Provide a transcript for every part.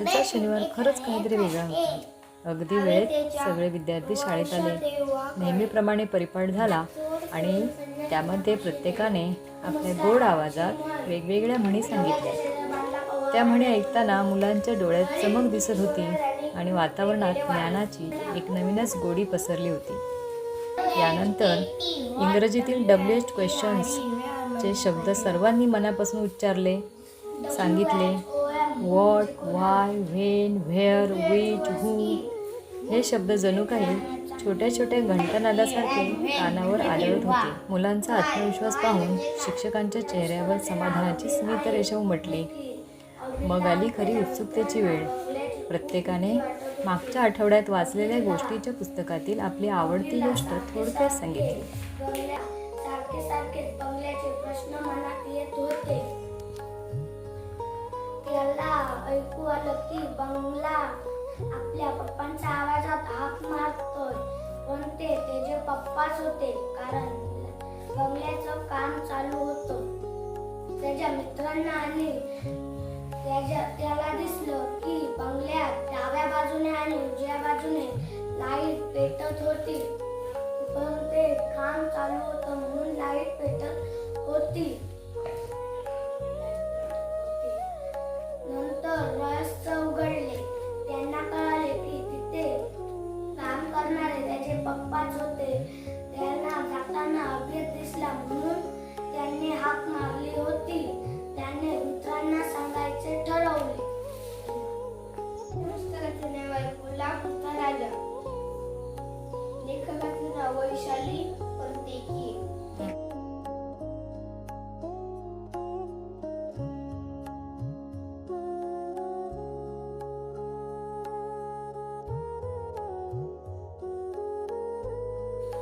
आजचा शनिवार खरंच काहीतरी वेगळा होता. अगदी वेळेत सगळे विद्यार्थी शाळेत आले. नेहमीप्रमाणे परिपाठ झाला आणि त्यामध्ये प्रत्येकाने आपल्या गोड आवाजात वेगवेगळ्या म्हणी सांगितल्या. त्या म्हणी ऐकताना मुलांच्या डोळ्यात चमक दिसत होती आणि वातावरणात ज्ञानाची एक नवीनच गोडी पसरली होती. यानंतर इंग्रजीतील डब्ल्यू एच क्वेश्चन्सचे शब्द सर्वांनी मनापासून उच्चारले सांगितले. What why when where which who हे शब्द जणू काही छोट्या छोट्या घंटनादासारखे कानावर आदळत होते. मुलांचा आत्मविश्वास पाहून शिक्षकांच्या चेहऱ्यावर समाधानाची स्मित रेषा उमटली. मग आली खरी उत्सुकतेची वेळ. प्रत्येकाने मागच्या आठवड्यात वाचलेल्या गोष्टीच्या पुस्तकातील आपली आवडती गोष्ट थोडक्यात सांगितली. सारखे सारखे बंगल्याचे प्रश्न मनात येत होते. त्याला ऐकू आलं की बंगला आपल्या पप्पांच्या आवाजात हाक मारतोय. पण ते त्याचे पप्पाच होते कारण बंगल्याचं काम चालू होतं. त्याच्या मित्रांना आणि त्याच्या त्याला दिसलं की बंगल्यात डाव्या बाजूने आणि उजव्या बाजूने लाइट पेटत होती. पण ते काम चालू होतं म्हणून लाइट पेटत होती. वैशाली परदेकी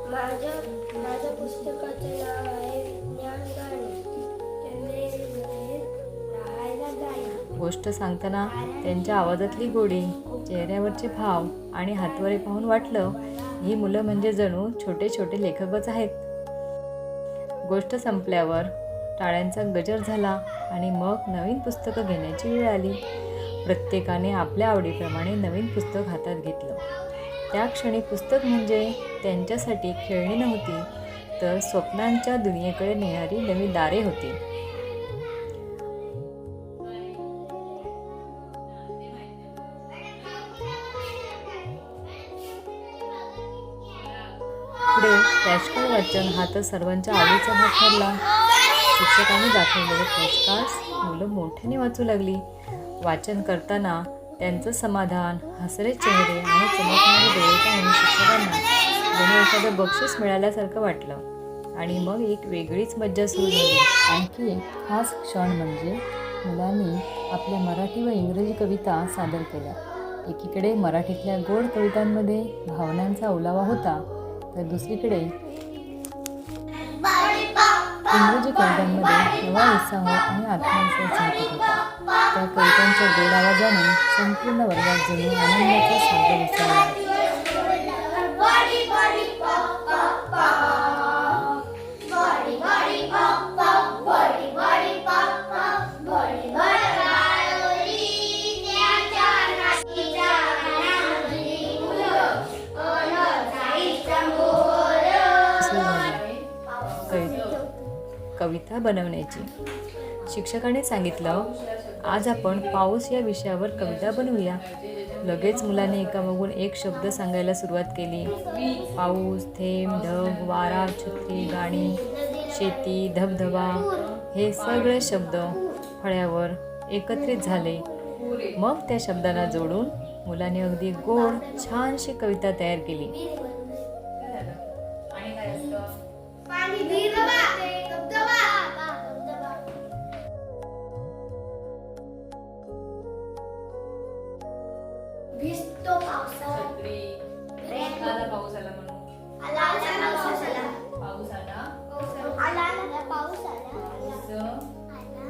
माझ्या माझ्या पुस्तकाचे नाव आहे विज्ञान गाणे चंद्रेमध्ये राहायला जाईल गोष्ट सांगताना त्यांच्या आवाजातली गोडी चेहऱ्यावरचे भाव आणि हातवारे पाहून वाटलं ही मुलं म्हणजे जणू छोटे छोटे लेखकच आहेत. गोष्ट संपल्यावर टाळ्यांचा गजर झाला आणि मग नवीन पुस्तकं घेण्याची वेळ आली. प्रत्येकाने आपल्या आवडीप्रमाणे नवीन पुस्तक हातात घेतलं. त्या क्षणी पुस्तक म्हणजे त्यांच्यासाठी खेळणी नव्हती तर स्वप्नांच्या दुनियेकडे नेणारी नवी दारे होती. वाचन हा तर सर्वांच्या आवडीचा भाग ठरला. शिक्षकांनी दाखवलेले फ्लॅशकार्ड्स मुलं मोठ्याने वाचू लागली. वाचन करताना त्यांचं समाधान हसरे चेहरे आणि चमकणारे डोळे पाहून शिक्षकांना जणू एखादं बक्षीस मिळाल्यासारखं वाटलं. आणि मग एक वेगळीच मज्जा सुरू झाली. आणखी एक खास क्षण म्हणजे मुलांनी आपल्या मराठी व इंग्रजी कविता सादर केल्या. एकीकडे मराठीतल्या गोड कवितांमध्ये भावनांचा ओलावा होता तर दुसरीकडे इंग्रजी कवितांमध्ये नवा उत्साह आणि आत्मविश्वास झळकत होता. त्या कवितांच्या गोड आवाजाने संपूर्ण वर्गात जणू आनंदाचा सागर उसळला कविता बनवण्याची. शिक्षकाने सांगितलं आज आपण पाऊस या विषयावर कविता बनवूया. लगेच मुलाने एकामागून एक शब्द सांगायला सुरुवात केली. पाऊस थेंब ढग वारा छत्री गाणी शेती धबधबा हे सगळे शब्द फळ्यावर एकत्रित झाले. मग त्या शब्दांना जोडून मुलाने अगदी गोड छानशी कविता तयार केली.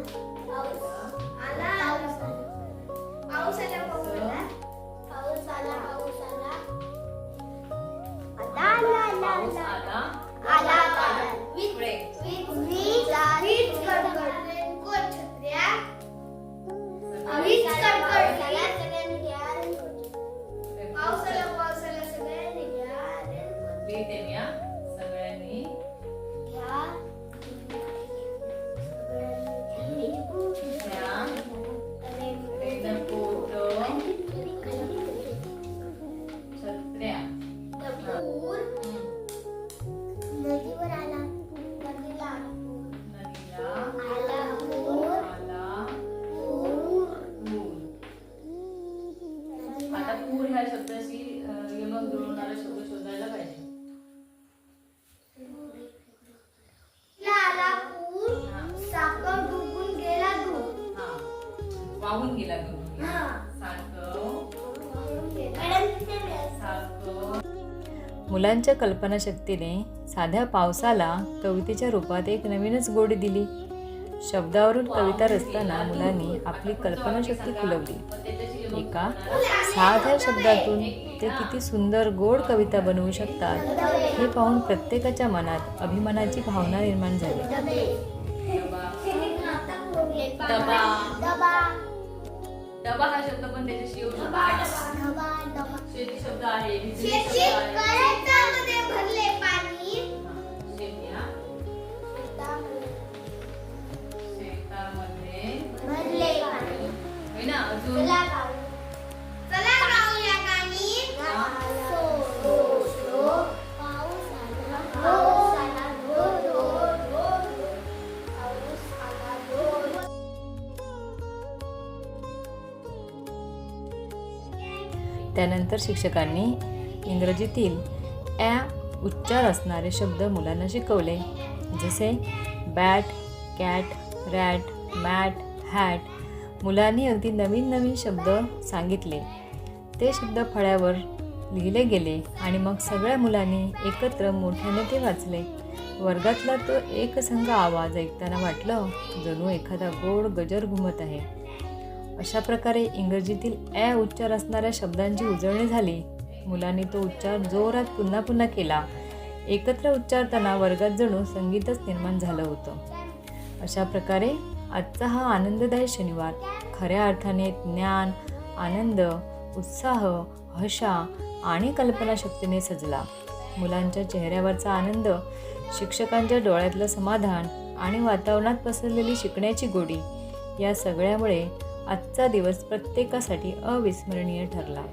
आला. आला. वाहून गेला हा. सारखं. मुलांच्या कल्पनाशक्तीने साध्या पावसाला कवितेच्या रूपात एक नवीनच गोडी दिली. शब्दावरून कविता रचताना मुलांनी आपली कल्पनाशक्ती खुलवली एका साध्या शब्दातून ते किती सुंदर गोड कविता बनवू शकतात हे पाहून प्रत्येकाच्या मनात अभिमानाची भावना निर्माण झाली. डबा हा शब्द पण त्याच्याशी येऊ शकतो. शेती शब्द आहे बिजली शब्द शेती आहे. करायच्यामध्ये भरले पाणी. शेती हा? शेतामध्ये भरले पाणी. होय ना अजून? त्यानंतर शिक्षकांनी इंग्रजीतील ॲ उच्चार असणारे शब्द मुलांना शिकवले. जसे bat cat rat mat hat मुलांनी अगदी नवीन नवीन शब्द सांगितले. ते शब्द फळ्यावर लिहिले गेले आणि मग सगळ्या मुलांनी एकत्र मोठ्याने ते वाचले. वर्गातला तो एकसंघ आवाज ऐकताना वाटलं जणू एखादा गोड गजर घुमत आहे. अशा प्रकारे इंग्रजीतील ॲ उच्चार असणाऱ्या शब्दांची उजळणी झाली. मुलांनी तो उच्चार जोरात पुन्हा पुन्हा केला. एकत्र उच्चारताना वर्गात जणू संगीतच निर्माण झालं होतं. अशा प्रकारे आजचा हा आनंददायी शनिवार. खऱ्या अर्थाने ज्ञान आनंद उत्साह हशा आणि कल्पनाशक्तीने सजला. मुलांच्या चेहऱ्यावरचा आनंद शिक्षकांच्या डोळ्यातलं समाधान आणि वातावरणात पसरलेली शिकण्याची गोडी या सगळ्यामुळे आजचा दिवस प्रत्येकासाठी अविस्मरणीय ठरला.